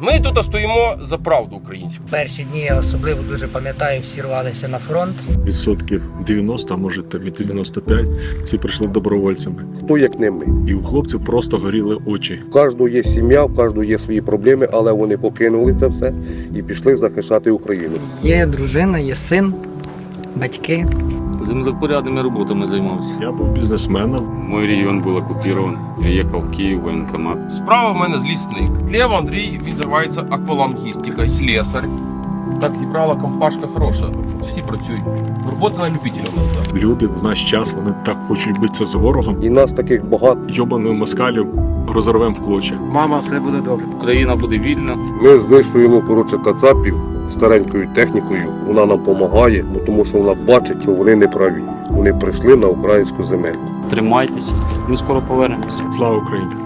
Ми тут стоїмо за правду українців. Перші дні я особливо дуже пам'ятаю, всі рвалися на фронт. відсотків 90, а може там і 95, всі прийшли добровольцями. хто як не ми. І у хлопців просто горіли очі. У кожного є сім'я, у кожного є свої проблеми, але вони покинули це все і пішли захищати Україну. Є дружина, є син, батьки. Землепорядними роботами займався. Я був бізнесменом. Мой регион был оккупирован. Я ехал в Киев в военкомат. Справа в мене злісник. Лево Андрій він займається аквалангістикою, слесар. Так зібрала компашка хороша. Всі працюють. Робота на любителя у нас. Да. Люди в наш час вони так хочуть битися з ворогом. І нас таких багато. Йобану москалів розорвем в клочі. Мама, все буде добре. Україна буде вільна. Ми знищуємо коротше кацапів старенькою технікою. Вона нам допомагає, тому що вона бачить, що вони не праві. Вони прийшли на українську земельку. Тримайтеся. Ми скоро повернемося. Слава Україні!